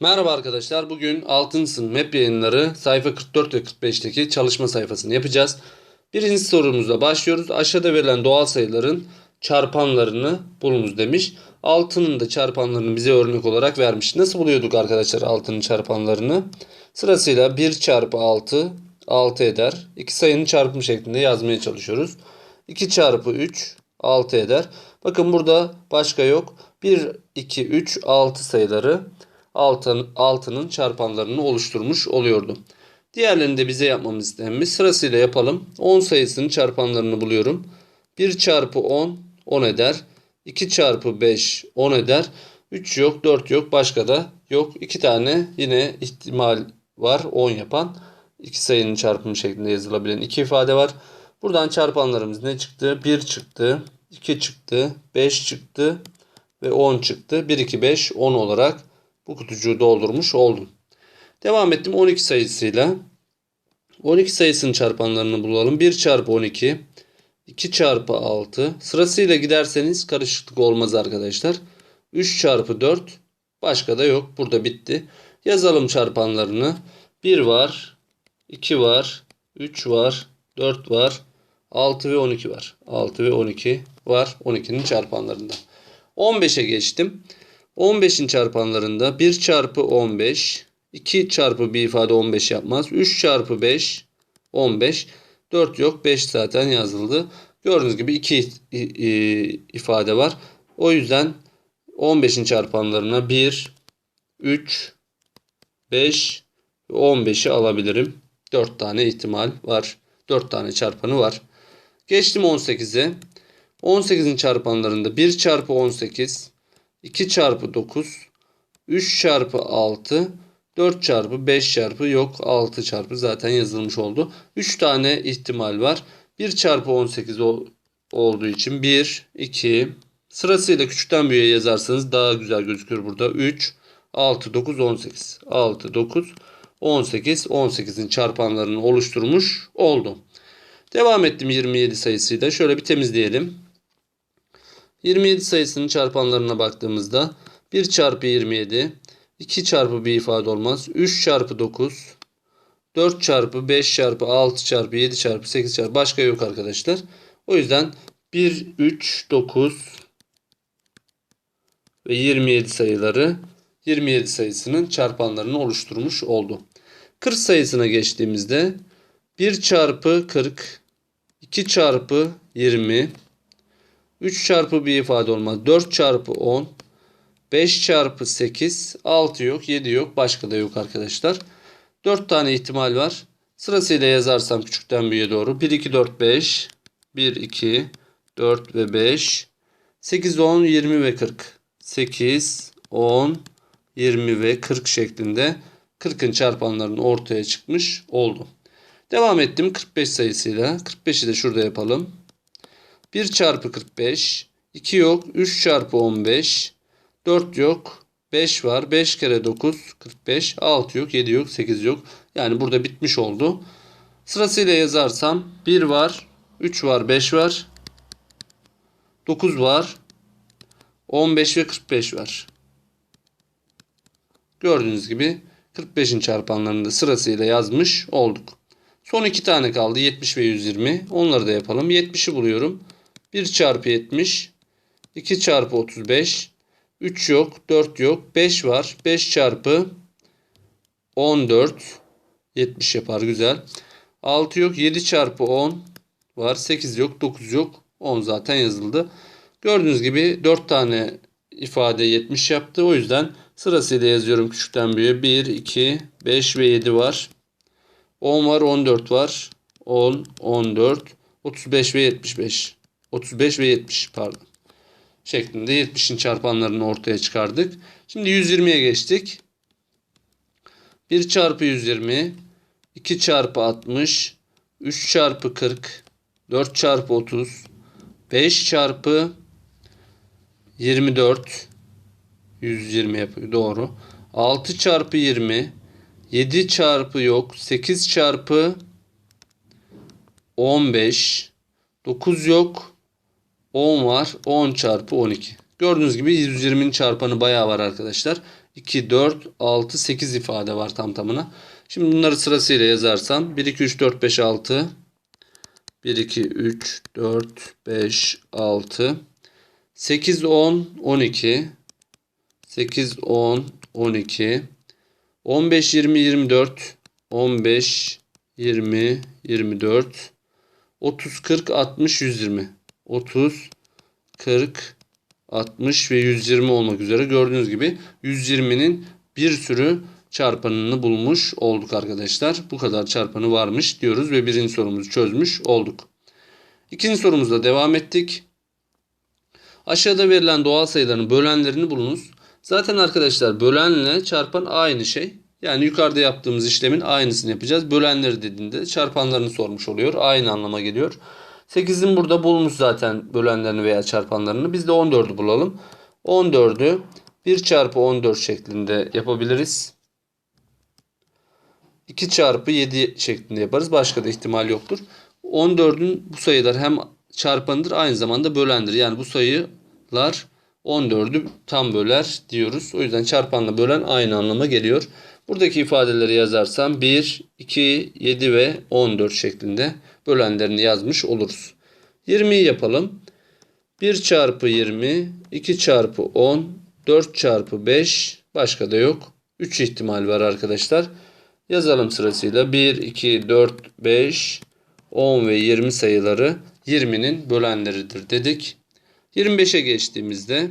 Merhaba arkadaşlar. Bugün 6. sınıf MEP yayınları sayfa 44 ve 45'teki çalışma sayfasını yapacağız. Birinci sorumuzla başlıyoruz. Aşağıda verilen doğal sayıların çarpanlarını bulunuz demiş. 6'nın da çarpanlarını bize örnek olarak vermiş. Nasıl buluyorduk arkadaşlar 6'nın çarpanlarını? Sırasıyla 1 çarpı 6 6 eder. İki sayının çarpımı şeklinde yazmaya çalışıyoruz. 2 çarpı 3 6 eder. Bakın burada başka yok. 1, 2, 3, 6 sayıları altın, altının çarpanlarını oluşturmuş oluyordu. Diğerlerini de bize yapmamız istenmiş. Sırasıyla yapalım. 10 sayısının çarpanlarını buluyorum. 1 çarpı 10 10 eder. 2 çarpı 5 10 eder. 3 yok 4 yok başka da yok. 2 tane yine ihtimal var 10 yapan. 2 sayının çarpımı şeklinde yazılabilen iki ifade var. Buradan çarpanlarımız ne çıktı? 1 çıktı, 2 çıktı, 5 çıktı ve 10 çıktı. 1, 2, 5, 10 olarak bu kutucuğu doldurmuş oldum. Devam ettim 12 sayısıyla. 12 sayısının çarpanlarını bulalım. 1 çarpı 12, 2 çarpı 6. Sırasıyla giderseniz karışıklık olmaz arkadaşlar. 3 çarpı 4 başka da yok. Burada bitti. Yazalım çarpanlarını. 1 var, 2 var, 3 var, 4 var, 6 ve 12 var. 6 ve 12 var 12'nin çarpanlarında. 15'e geçtim. 15'in çarpanlarında 1 çarpı 15, 2 çarpı bir ifade 15 yapmaz. 3 çarpı 5, 15. 4 yok 5 zaten yazıldı. Gördüğünüz gibi 2 ifade var. O yüzden 15'in çarpanlarına 1, 3, 5 ve 15'i alabilirim. 4 tane ihtimal var. 4 tane çarpanı var. Geçtim 18'e. 18'in çarpanlarında 1 çarpı 18, 2 çarpı 9, 3 çarpı 6, 4 çarpı 5 çarpı yok 6 çarpı zaten yazılmış oldu. 3 tane ihtimal var. 1 çarpı 18 olduğu için 1, 2 sırasıyla küçükten büyüğe yazarsanız daha güzel gözüküyor burada. 3, 6, 9, 18. 6, 9, 18. 18'in çarpanlarını oluşturmuş oldu. Devam ettim 27 sayısıyla. Şöyle bir temizleyelim. 27 sayısının çarpanlarına baktığımızda 1 çarpı 27, 2 çarpı bir ifade olmaz. 3 çarpı 9, 4 çarpı 5 çarpı 6 çarpı 7 çarpı 8 çarpı başka yok arkadaşlar. O yüzden 1, 3, 9 ve 27 sayıları 27 sayısının çarpanlarını oluşturmuş oldu. 40 sayısına geçtiğimizde 1 çarpı 40, 2 çarpı 20, 3 çarpı bir ifade olmaz. 4 çarpı 10. 5 çarpı 8. 6 yok. 7 yok. Başka da yok arkadaşlar. 4 tane ihtimal var. Sırasıyla yazarsam küçükten büyüğe doğru. 1, 2, 4, 5. 1, 2, 4 ve 5. 8, 10, 20 ve 40. 8, 10, 20 ve 40 şeklinde 40'ın çarpanlarının ortaya çıkmış oldu. Devam ettim 45 sayısıyla. 45'i de şurada yapalım. 1 çarpı 45. 2 yok. 3 çarpı 15. 4 yok. 5 var. 5 kere 9 45. 6 yok. 7 yok. 8 yok. Yani burada bitmiş oldu. Sırasıyla yazarsam 1 var. 3 var. 5 var. 9 var. 15 ve 45 var. Gördüğünüz gibi 45'in çarpanlarını da sırasıyla yazmış olduk. Son iki tane kaldı 70 ve 120. Onları da yapalım. 70'i buluyorum. 1 çarpı 70. 2 çarpı 35. 3 yok. 4 yok. 5 var. 5 çarpı 14. 70 yapar. Güzel. 6 yok. 7 çarpı 10 var. 8 yok. 9 yok. 10 zaten yazıldı. Gördüğünüz gibi 4 tane ifade 70 yaptı. O yüzden sırasıyla yazıyorum küçükten büyüğe. 1, 2, 5 ve 7 var. 10 var, 14 var. 10, 14, 35 ve 75. 35 ve 70 pardon. Şeklinde 70'in çarpanlarını ortaya çıkardık. Şimdi 120'ye geçtik. 1 çarpı 120, 2 çarpı 60, 3 çarpı 40, 4 çarpı 30, 5 çarpı 24, 120 yapıyor doğru. 6 çarpı 20, 7 çarpı yok, 8 çarpı 15, 9 yok, 10 var. 10 çarpı 12. Gördüğünüz gibi 120'nin çarpanı bayağı var arkadaşlar. 2, 4, 6, 8 ifade var tam tamına. Şimdi bunları sırasıyla yazarsam 1, 2, 3, 4, 5, 6. 1, 2, 3, 4, 5, 6. 8, 10, 12. 8, 10, 12. 15, 20, 24. 15, 20, 24. 30, 40, 60, 120. 30, 40, 60 ve 120 olmak üzere gördüğünüz gibi 120'nin bir sürü çarpanını bulmuş olduk arkadaşlar. Bu kadar çarpanı varmış diyoruz ve birinci sorumuzu çözmüş olduk. İkinci sorumuzla devam ettik. Aşağıda verilen doğal sayıların bölenlerini bulunuz. Zaten arkadaşlar bölenle çarpan aynı şey. Yani yukarıda yaptığımız işlemin aynısını yapacağız. Bölenleri dediğinde çarpanlarını sormuş oluyor. Aynı anlama geliyor. 8'in burada bulmuş zaten bölenlerini veya çarpanlarını. Biz de 14'ü bulalım. 14'ü 1 çarpı 14 şeklinde yapabiliriz. 2 çarpı 7 şeklinde yaparız. Başka da ihtimal yoktur. 14'ün bu sayılar hem çarpanıdır aynı zamanda bölendir. Yani bu sayılar 14'ü tam böler diyoruz. O yüzden çarpanla bölen aynı anlama geliyor. Buradaki ifadeleri yazarsam 1, 2, 7 ve 14 şeklinde bölenlerini yazmış oluruz. 20'yi yapalım. 1 çarpı 20, 2 çarpı 10, 4 çarpı 5 başka da yok. 3 ihtimal var arkadaşlar. Yazalım sırasıyla 1, 2, 4, 5, 10 ve 20 sayıları 20'nin bölenleridir dedik. 25'e geçtiğimizde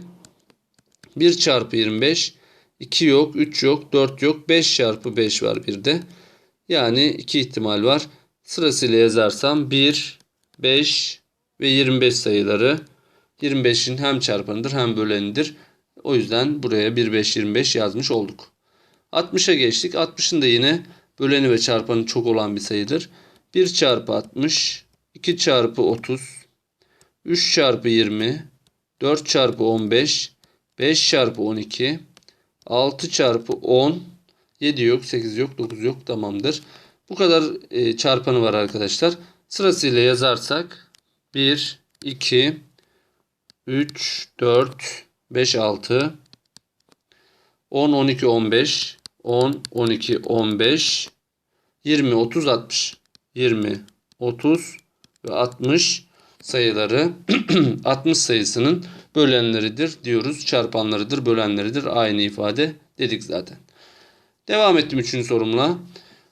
1 çarpı 25, 2 yok, 3 yok, 4 yok, 5 çarpı 5 var bir de. Yani 2 ihtimal var. Sırasıyla yazarsam 1, 5 ve 25 sayıları 25'in hem çarpanıdır hem bölenidir. O yüzden buraya 1, 5, 25 yazmış olduk. 60'a geçtik. 60'ın da yine böleni ve çarpanı çok olan bir sayıdır. 1 çarpı 60, 2 çarpı 30, 3 çarpı 20, 4 çarpı 15, 5 çarpı 12, 6 çarpı 10, 7 yok, 8 yok, 9 yok tamamdır. Bu kadar e, çarpanı var arkadaşlar. Sırasıyla yazarsak 1, 2, 3, 4, 5, 6, 10, 12, 15, 10, 12, 15, 20, 30, 60, 20, 30 ve 60 sayıları 60 sayısının bölenleridir diyoruz. Çarpanlarıdır, bölenleridir. Aynı ifade dedik zaten. Devam ettim 3. sorumla.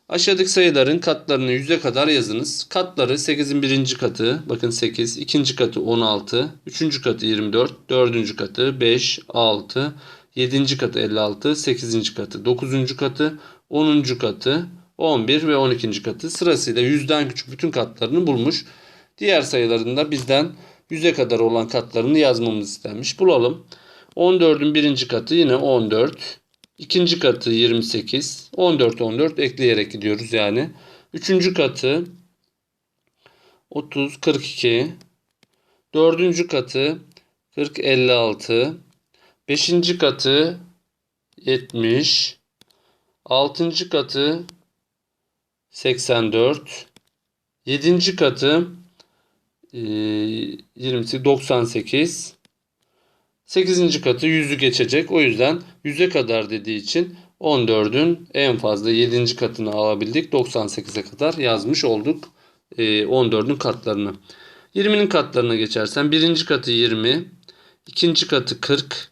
Aşağıdaki sayıların katlarını yüze kadar yazınız. Katları 8'in birinci katı, bakın 8, ikinci katı 16, üçüncü katı 24, dördüncü katı 5, 6, yedinci katı 56, sekizinci katı, dokuzuncu katı, onuncu katı, 11 ve 12. katı sırasıyla yüzden küçük bütün katlarını bulmuş. Diğer sayılarında bizden 100'e kadar olan katlarını yazmamız istenmiş. Bulalım. 14'ün birinci katı yine 14. İkinci katı 28. 14 14 ekleyerek gidiyoruz yani. Üçüncü katı 30 42. Dördüncü katı 40 56. Beşinci katı 70. Altıncı katı 84. Yedinci katı e, 28 98. 8. katı 100'ü geçecek. O yüzden 100'e kadar dediği için 14'ün en fazla 7. katını alabildik. 98'e kadar yazmış olduk. 14'ün katlarını. 20'nin katlarına geçersen 1. katı 20, 2. katı 40,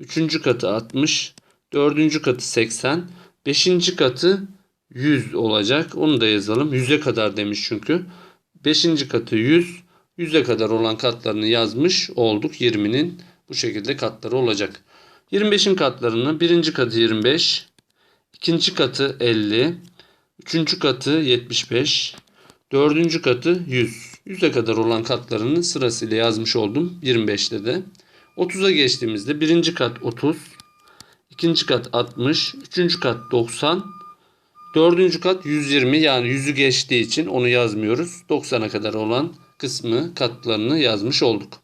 3. katı 60, 4. katı 80, 5. katı 100 olacak. Onu da yazalım. 100'e kadar demiş çünkü. 5. katı 100, 100'e kadar olan katlarını yazmış olduk 20'nin bu şekilde katları olacak. 25'in katlarını birinci katı 25, ikinci katı 50, üçüncü katı 75, dördüncü katı 100. 100'e kadar olan katlarını sırasıyla yazmış oldum 25'te de. 30'a geçtiğimizde birinci kat 30, ikinci kat 60, üçüncü kat 90, dördüncü kat 120 yani 100'ü geçtiği için onu yazmıyoruz. 90'a kadar olan kısmı katlarını yazmış olduk.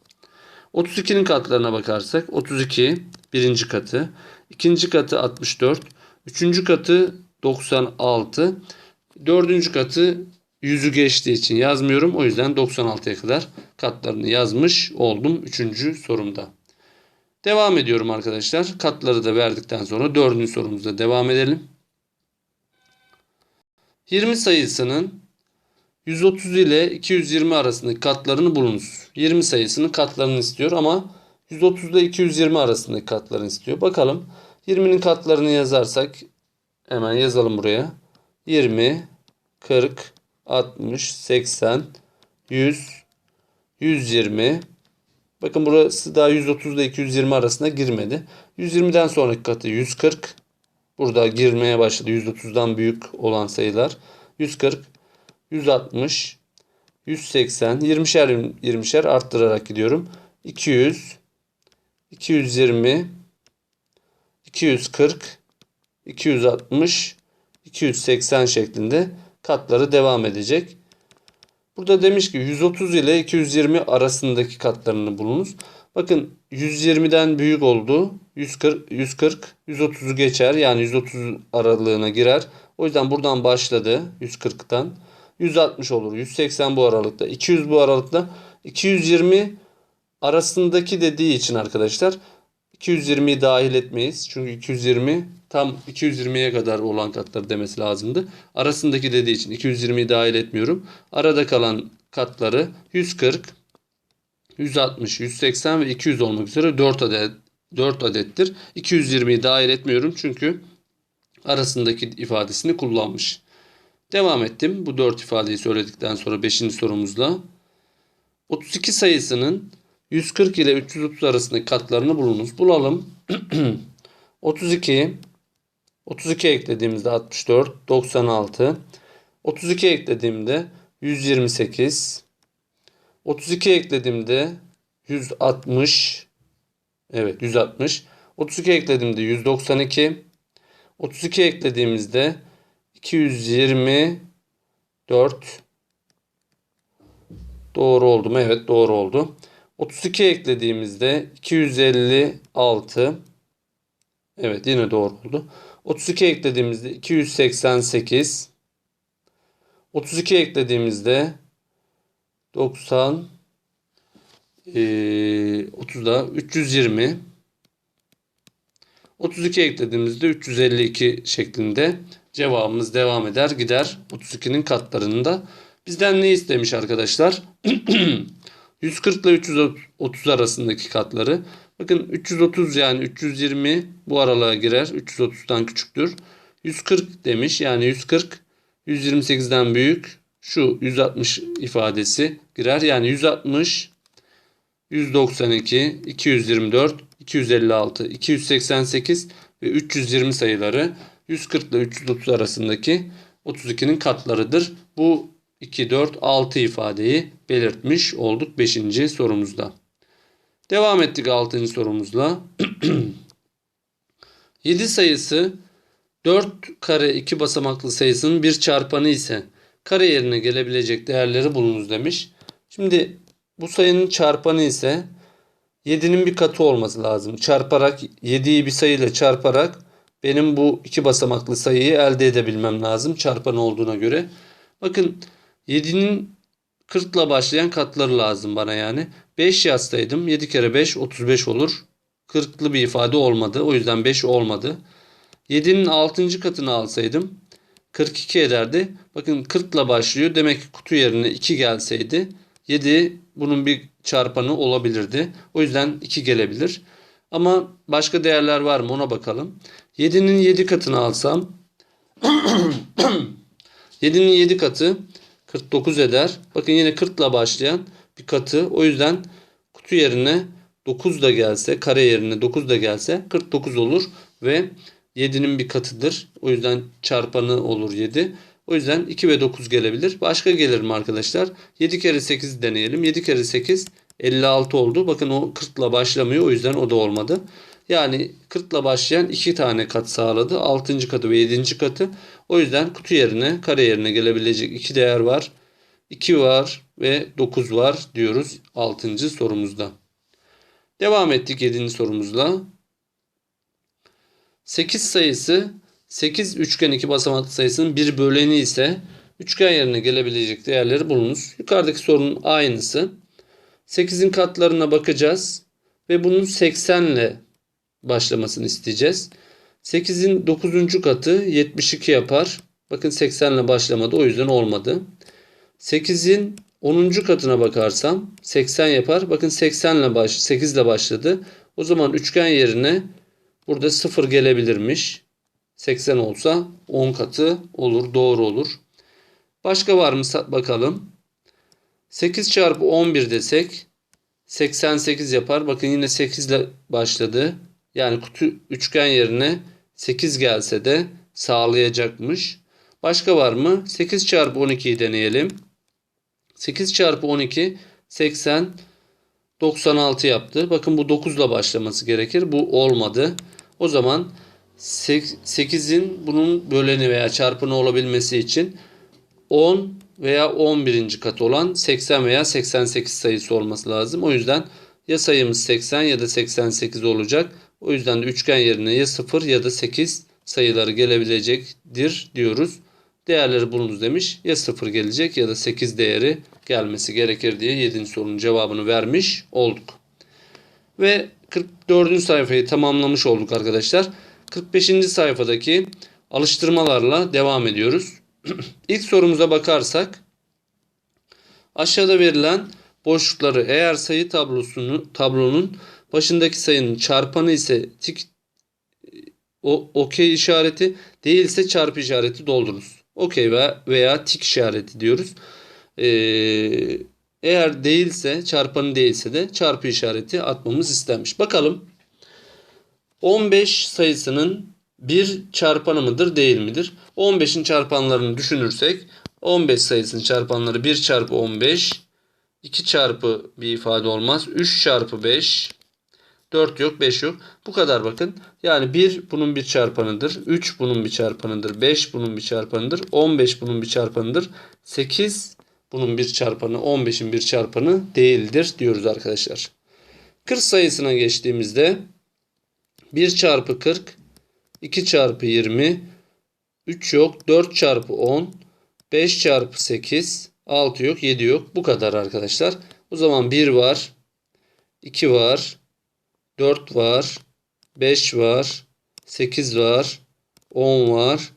32'nin katlarına bakarsak 32 birinci katı, ikinci katı 64, üçüncü katı 96, dördüncü katı 100'ü geçtiği için yazmıyorum. O yüzden 96'ya kadar katlarını yazmış oldum 3. sorumda. Devam ediyorum arkadaşlar. Katları da verdikten sonra dördüncü sorumuzda devam edelim. 20 sayısının 130 ile 220 arasındaki katlarını bulunuz. 20 sayısının katlarını istiyor ama 130 ile 220 arasındaki katlarını istiyor. Bakalım 20'nin katlarını yazarsak hemen yazalım buraya. 20, 40, 60, 80, 100, 120. Bakın burası daha 130 ile 220 arasında girmedi. 120'den sonraki katı 140. Burada girmeye başladı 130'dan büyük olan sayılar. 140, 160, 180, 20'şer 20'şer arttırarak gidiyorum. 200, 220, 240, 260, 280 şeklinde katları devam edecek. Burada demiş ki 130 ile 220 arasındaki katlarını bulunuz. Bakın 120'den büyük oldu. 140, 140, 130'u geçer. Yani 130 aralığına girer. O yüzden buradan başladı 140'tan. 160 olur. 180 bu aralıkta. 200 bu aralıkta. 220 arasındaki dediği için arkadaşlar 220'yi dahil etmeyiz. Çünkü 220 tam 220'ye kadar olan katları demesi lazımdı. Arasındaki dediği için 220'yi dahil etmiyorum. Arada kalan katları 140, 160, 180 ve 200 olmak üzere 4 adet 4 adettir. 220'yi dahil etmiyorum çünkü arasındaki ifadesini kullanmış. Devam ettim. Bu 4 ifadeyi söyledikten sonra 5. sorumuzla 32 sayısının 140 ile 330 arasındaki katlarını bulunuz. Bulalım. 32 32 eklediğimizde 64 96 32 eklediğimde 128 32 eklediğimde 160 Evet 160 32 eklediğimde 192 32 eklediğimizde 224 Doğru oldu mu? Evet doğru oldu. 32 eklediğimizde 256 Evet yine doğru oldu. 32 eklediğimizde 288 32 eklediğimizde 90 ee, 30'da 320 32 eklediğimizde 352 şeklinde cevabımız devam eder gider 32'nin katlarında. Bizden ne istemiş arkadaşlar? 140 ile 330 arasındaki katları. Bakın 330 yani 320 bu aralığa girer. 330'dan küçüktür. 140 demiş. Yani 140 128'den büyük. Şu 160 ifadesi girer. Yani 160 192 224 256 288 ve 320 sayıları 140 ile 330 arasındaki 32'nin katlarıdır. Bu 2, 4, 6 ifadeyi belirtmiş olduk 5. sorumuzda. Devam ettik 6. sorumuzla. 7 sayısı 4 kare 2 basamaklı sayısının bir çarpanı ise kare yerine gelebilecek değerleri bulunuz demiş. Şimdi bu sayının çarpanı ise 7'nin bir katı olması lazım. Çarparak 7'yi bir sayıyla çarparak benim bu iki basamaklı sayıyı elde edebilmem lazım. Çarpan olduğuna göre. Bakın 7'nin 40 ile başlayan katları lazım bana yani. 5 yazsaydım 7 kere 5 35 olur. 40'lı bir ifade olmadı. O yüzden 5 olmadı. 7'nin 6. katını alsaydım 42 ederdi. Bakın 40 ile başlıyor. Demek ki kutu yerine 2 gelseydi 7 bunun bir çarpanı olabilirdi. O yüzden 2 gelebilir. Ama başka değerler var mı ona bakalım. 7'nin 7 katını alsam 7'nin 7 katı 49 eder. Bakın yine 40 ile başlayan bir katı. O yüzden kutu yerine 9 da gelse, kare yerine 9 da gelse 49 olur ve 7'nin bir katıdır. O yüzden çarpanı olur 7. O yüzden 2 ve 9 gelebilir. Başka gelir mi arkadaşlar? 7 kere 8 deneyelim. 7 kere 8 56 oldu. Bakın o 40 ile başlamıyor. O yüzden o da olmadı. Yani 40 ile başlayan 2 tane kat sağladı. 6. katı ve 7. katı. O yüzden kutu yerine kare yerine gelebilecek 2 değer var. 2 var ve 9 var diyoruz 6. sorumuzda. Devam ettik 7. sorumuzla. 8 sayısı 8 üçgen 2 basamaklı sayısının bir böleni ise üçgen yerine gelebilecek değerleri bulunuz. Yukarıdaki sorunun aynısı. 8'in katlarına bakacağız ve bunun 80 ile başlamasını isteyeceğiz. 8'in 9. katı 72 yapar. Bakın 80 ile başlamadı o yüzden olmadı. 8'in 10. katına bakarsam 80 yapar. Bakın 80 ile baş 8 ile başladı. O zaman üçgen yerine burada 0 gelebilirmiş. 80 olsa 10 katı olur, doğru olur. Başka var mı bakalım. 8 çarpı 11 desek 88 yapar. Bakın yine 8 ile başladı. Yani kutu üçgen yerine 8 gelse de sağlayacakmış. Başka var mı? 8 çarpı 12'yi deneyelim. 8 çarpı 12 80 96 yaptı. Bakın bu 9 ile başlaması gerekir. Bu olmadı. O zaman 8'in bunun böleni veya çarpını olabilmesi için 10 veya 11. kat olan 80 veya 88 sayısı olması lazım. O yüzden ya sayımız 80 ya da 88 olacak. O yüzden de üçgen yerine ya 0 ya da 8 sayıları gelebilecektir diyoruz. Değerleri bulunuz demiş. Ya 0 gelecek ya da 8 değeri gelmesi gerekir diye 7. sorunun cevabını vermiş olduk. Ve 44. sayfayı tamamlamış olduk arkadaşlar. 45. sayfadaki alıştırmalarla devam ediyoruz. İlk sorumuza bakarsak aşağıda verilen boşlukları eğer sayı tablosunu tablonun başındaki sayının çarpanı ise tik o okey işareti değilse çarpı işareti doldurunuz. Okey veya, veya tik işareti diyoruz. Ee, eğer değilse çarpanı değilse de çarpı işareti atmamız istenmiş. Bakalım 15 sayısının bir çarpanı mıdır değil midir? 15'in çarpanlarını düşünürsek 15 sayısının çarpanları 1 çarpı 15 2 çarpı bir ifade olmaz. 3 çarpı 5 4 yok 5 yok. Bu kadar bakın. Yani 1 bunun bir çarpanıdır. 3 bunun bir çarpanıdır. 5 bunun bir çarpanıdır. 15 bunun bir çarpanıdır. 8 bunun bir çarpanı 15'in bir çarpanı değildir diyoruz arkadaşlar. 40 sayısına geçtiğimizde 1 çarpı 40 2 çarpı 20 3 yok 4 çarpı 10 5 çarpı 8 6 yok 7 yok bu kadar arkadaşlar. O zaman 1 var 2 var 4 var 5 var 8 var 10 var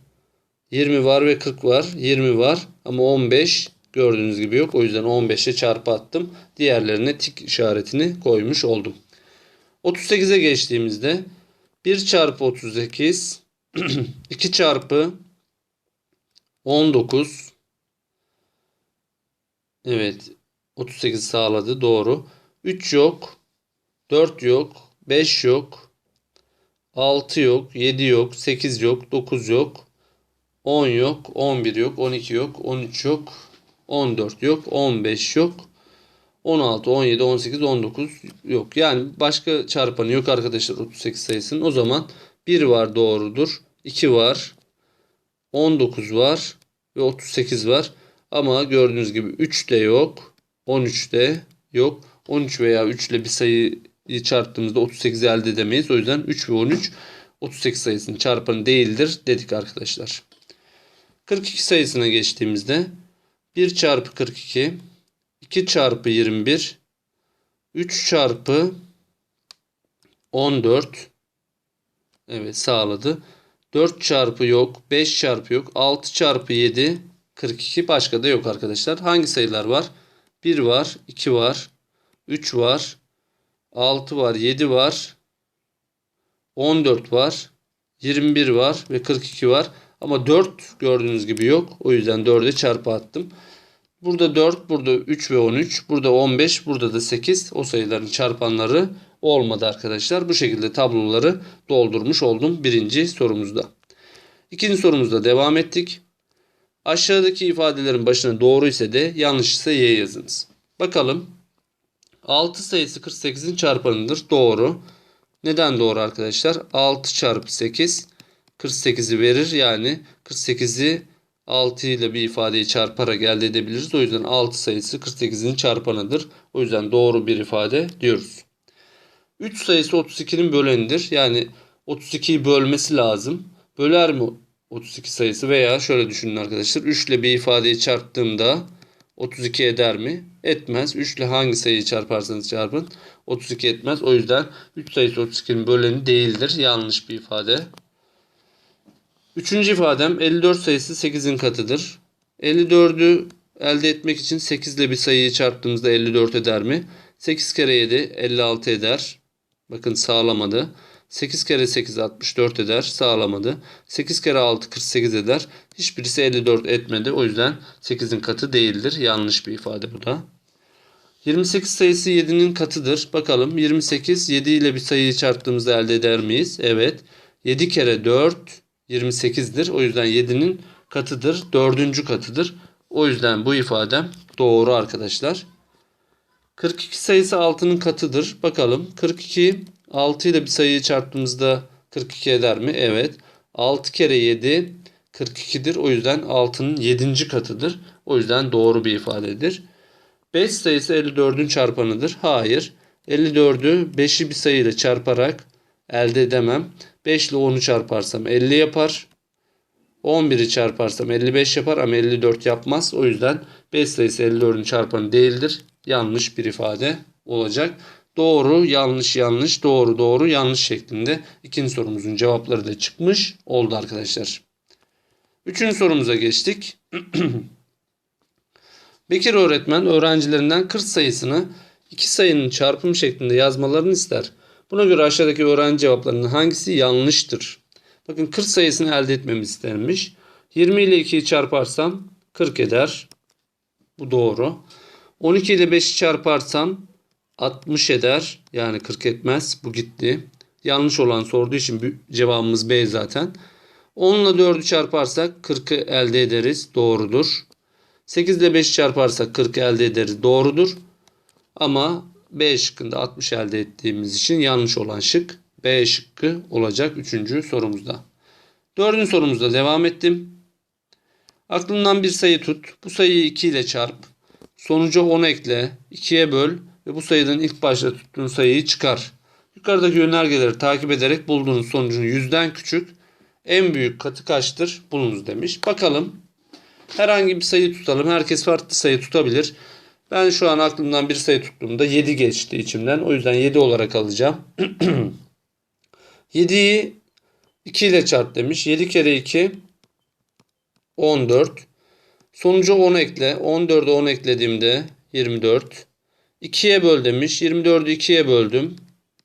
20 var ve 40 var 20 var ama 15 gördüğünüz gibi yok. O yüzden 15'e çarpı attım. Diğerlerine tik işaretini koymuş oldum. 38'e geçtiğimizde 1 çarpı 38 2 çarpı 19 Evet 38 sağladı doğru. 3 yok. 4 yok. 5 yok. 6 yok. 7 yok. 8 yok. 9 yok. 10 yok. 11 yok. 12 yok. 13 yok. 14 yok. 15 yok. 16, 17, 18, 19 yok. Yani başka çarpanı yok arkadaşlar 38 sayısının. O zaman 1 var doğrudur. 2 var. 19 var. Ve 38 var. Ama gördüğünüz gibi 3 de yok. 13 de yok. 13 veya 3 ile bir sayıyı çarptığımızda 38'i elde edemeyiz. O yüzden 3 ve 13 38 sayısının çarpanı değildir dedik arkadaşlar. 42 sayısına geçtiğimizde 1 çarpı 42 2 çarpı 21 3 çarpı 14 Evet sağladı. 4 çarpı yok. 5 çarpı yok. 6 çarpı 7 42 başka da yok arkadaşlar. Hangi sayılar var? 1 var. 2 var. 3 var. 6 var. 7 var. 14 var. 21 var ve 42 var. Ama 4 gördüğünüz gibi yok. O yüzden 4'e çarpı attım. Burada 4, burada 3 ve 13, burada 15, burada da 8. O sayıların çarpanları olmadı arkadaşlar. Bu şekilde tabloları doldurmuş oldum birinci sorumuzda. İkinci sorumuzda devam ettik. Aşağıdaki ifadelerin başına doğru ise de yanlış ise y yazınız. Bakalım. 6 sayısı 48'in çarpanıdır. Doğru. Neden doğru arkadaşlar? 6 çarpı 8 48'i verir. Yani 48'i 6 ile bir ifadeyi çarparak elde edebiliriz. O yüzden 6 sayısı 48'in çarpanıdır. O yüzden doğru bir ifade diyoruz. 3 sayısı 32'nin bölenidir. Yani 32'yi bölmesi lazım. Böler mi 32 sayısı veya şöyle düşünün arkadaşlar. 3 ile bir ifadeyi çarptığımda 32 eder mi? Etmez. 3 ile hangi sayıyı çarparsanız çarpın 32 etmez. O yüzden 3 sayısı 32'nin böleni değildir. Yanlış bir ifade. Üçüncü ifadem 54 sayısı 8'in katıdır. 54'ü elde etmek için 8 ile bir sayıyı çarptığımızda 54 eder mi? 8 kere 7 56 eder. Bakın sağlamadı. 8 kere 8 64 eder. Sağlamadı. 8 kere 6 48 eder. Hiçbirisi 54 etmedi. O yüzden 8'in katı değildir. Yanlış bir ifade bu da. 28 sayısı 7'nin katıdır. Bakalım 28 7 ile bir sayıyı çarptığımızda elde eder miyiz? Evet. 7 kere 4 28'dir. O yüzden 7'nin katıdır. Dördüncü katıdır. O yüzden bu ifadem doğru arkadaşlar. 42 sayısı 6'nın katıdır. Bakalım 42 6 ile bir sayıyı çarptığımızda 42 eder mi? Evet. 6 kere 7 42'dir. O yüzden 6'nın 7. katıdır. O yüzden doğru bir ifadedir. 5 sayısı 54'ün çarpanıdır. Hayır. 54'ü 5'i bir sayıyla çarparak elde edemem. 5 ile 10'u çarparsam 50 yapar. 11'i çarparsam 55 yapar ama 54 yapmaz. O yüzden 5 sayısı 54'ün çarpanı değildir. Yanlış bir ifade olacak. Doğru, yanlış, yanlış, doğru, doğru, yanlış şeklinde ikinci sorumuzun cevapları da çıkmış oldu arkadaşlar. Üçüncü sorumuza geçtik. Bekir öğretmen öğrencilerinden 40 sayısını iki sayının çarpımı şeklinde yazmalarını ister. Buna göre aşağıdaki öğrenci cevaplarının hangisi yanlıştır? Bakın 40 sayısını elde etmemiz istenmiş. 20 ile 2'yi çarparsam 40 eder. Bu doğru. 12 ile 5'i çarparsam 60 eder. Yani 40 etmez. Bu gitti. Yanlış olan sorduğu için cevabımız B zaten. 10 ile 4'ü çarparsak 40'ı elde ederiz. Doğrudur. 8 ile 5'i çarparsak 40 elde ederiz. Doğrudur. Ama B şıkkında 60 elde ettiğimiz için yanlış olan şık B şıkkı olacak 3. sorumuzda. 4. sorumuzda devam ettim. Aklından bir sayı tut. Bu sayıyı 2 ile çarp. Sonuca 10 ekle. 2'ye böl ve bu sayıdan ilk başta tuttuğun sayıyı çıkar. Yukarıdaki yönergeleri takip ederek bulduğunuz sonucun yüzden küçük en büyük katı kaçtır bulunuz demiş. Bakalım herhangi bir sayı tutalım. Herkes farklı sayı tutabilir. Ben şu an aklımdan bir sayı tuttuğumda 7 geçti içimden. O yüzden 7 olarak alacağım. 7'yi 2 ile çarp demiş. 7 kere 2 14. Sonucu 10 ekle. 14'e 10 eklediğimde 24. 2'ye böl demiş. 24'ü 2'ye böldüm.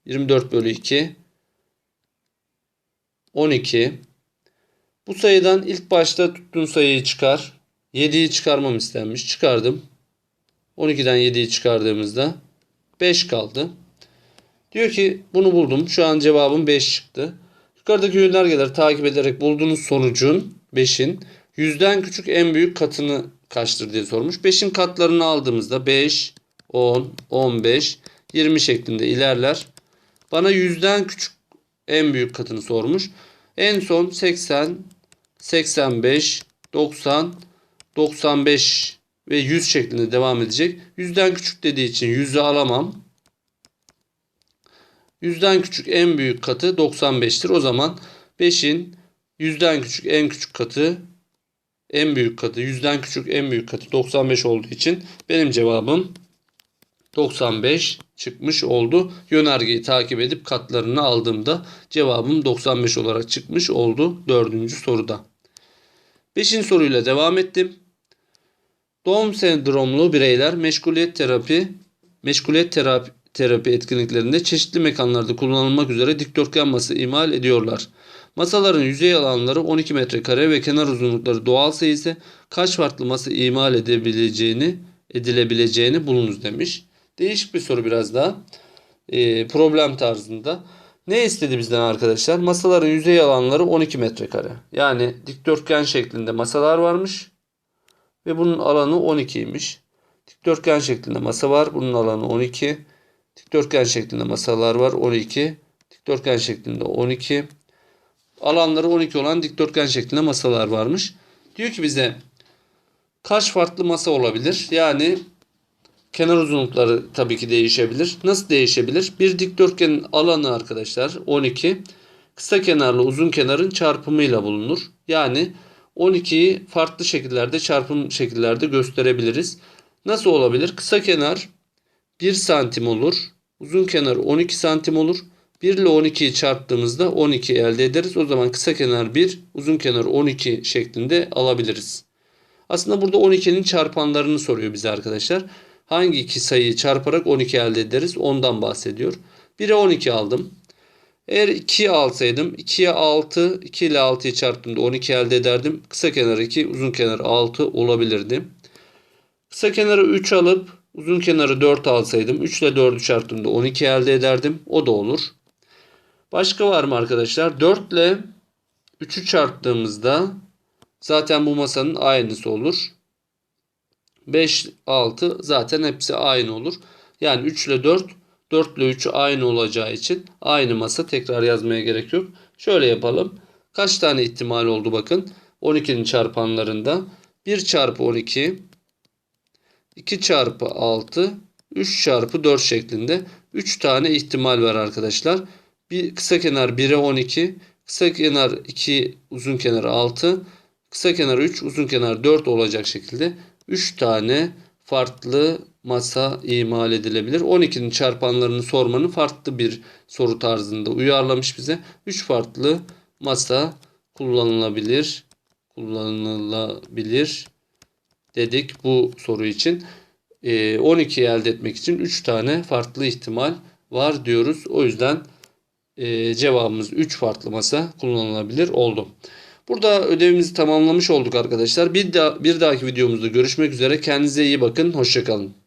24 bölü 2. 12. Bu sayıdan ilk başta tuttuğun sayıyı çıkar. 7'yi çıkarmam istenmiş. Çıkardım. 12'den 7'yi çıkardığımızda 5 kaldı. Diyor ki bunu buldum. Şu an cevabım 5 çıktı. Yukarıdaki yönergeleri takip ederek bulduğunuz sonucun 5'in yüzden küçük en büyük katını kaçtır diye sormuş. 5'in katlarını aldığımızda 5, 10, 15, 20 şeklinde ilerler. Bana yüzden küçük en büyük katını sormuş. En son 80, 85, 90, 95 ve 100 şeklinde devam edecek. Yüzden küçük dediği için 100'ü alamam. Yüzden küçük en büyük katı 95'tir. O zaman 5'in yüzden küçük en küçük katı en büyük katı yüzden küçük en büyük katı 95 olduğu için benim cevabım 95 çıkmış oldu. Yönergeyi takip edip katlarını aldığımda cevabım 95 olarak çıkmış oldu dördüncü soruda. Beşinci soruyla devam ettim. Doğum sendromlu bireyler meşguliyet terapi meşguliyet terapi, terapi etkinliklerinde çeşitli mekanlarda kullanılmak üzere dikdörtgen masa imal ediyorlar. Masaların yüzey alanları 12 metrekare ve kenar uzunlukları doğal sayısı kaç farklı masa imal edebileceğini edilebileceğini bulunuz demiş. Değişik bir soru biraz daha. Ee, problem tarzında. Ne istedi bizden arkadaşlar? Masaların yüzey alanları 12 metrekare. Yani dikdörtgen şeklinde masalar varmış. Ve bunun alanı 12'ymiş. Dikdörtgen şeklinde masa var. Bunun alanı 12. Dikdörtgen şeklinde masalar var. 12. Dikdörtgen şeklinde 12. Alanları 12 olan dikdörtgen şeklinde masalar varmış. Diyor ki bize kaç farklı masa olabilir? Yani kenar uzunlukları tabii ki değişebilir. Nasıl değişebilir? Bir dikdörtgenin alanı arkadaşlar 12. Kısa kenarlı uzun kenarın çarpımıyla bulunur. Yani 12'yi farklı şekillerde çarpım şekillerde gösterebiliriz. Nasıl olabilir? Kısa kenar 1 santim olur. Uzun kenar 12 santim olur. 1 ile 12'yi çarptığımızda 12 elde ederiz. O zaman kısa kenar 1, uzun kenar 12 şeklinde alabiliriz. Aslında burada 12'nin çarpanlarını soruyor bize arkadaşlar. Hangi iki sayıyı çarparak 12 elde ederiz? Ondan bahsediyor. 1'e 12 aldım. Eğer 2'ye alsaydım 2'ye 6, 2 ile 6'yı çarptığımda 12 elde ederdim. Kısa kenar 2, uzun kenar 6 olabilirdi. Kısa kenarı 3 alıp uzun kenarı 4 alsaydım 3 ile 4'ü çarptığımda 12 elde ederdim. O da olur. Başka var mı arkadaşlar? 4 ile 3'ü çarptığımızda zaten bu masanın aynısı olur. 5, 6 zaten hepsi aynı olur. Yani 3 ile 4, 4 ile 3 aynı olacağı için aynı masa tekrar yazmaya gerek yok. Şöyle yapalım. Kaç tane ihtimal oldu bakın. 12'nin çarpanlarında 1 çarpı 12, 2 çarpı 6, 3 çarpı 4 şeklinde 3 tane ihtimal var arkadaşlar. Bir kısa kenar 1'e 12, kısa kenar 2, uzun kenar 6, kısa kenar 3, uzun kenar 4 olacak şekilde 3 tane farklı masa imal edilebilir. 12'nin çarpanlarını sormanın farklı bir soru tarzında uyarlamış bize. 3 farklı masa kullanılabilir. Kullanılabilir dedik bu soru için. Ee, 12'yi elde etmek için 3 tane farklı ihtimal var diyoruz. O yüzden e, cevabımız 3 farklı masa kullanılabilir oldu. Burada ödevimizi tamamlamış olduk arkadaşlar. Bir, daha, bir dahaki videomuzda görüşmek üzere. Kendinize iyi bakın. Hoşçakalın.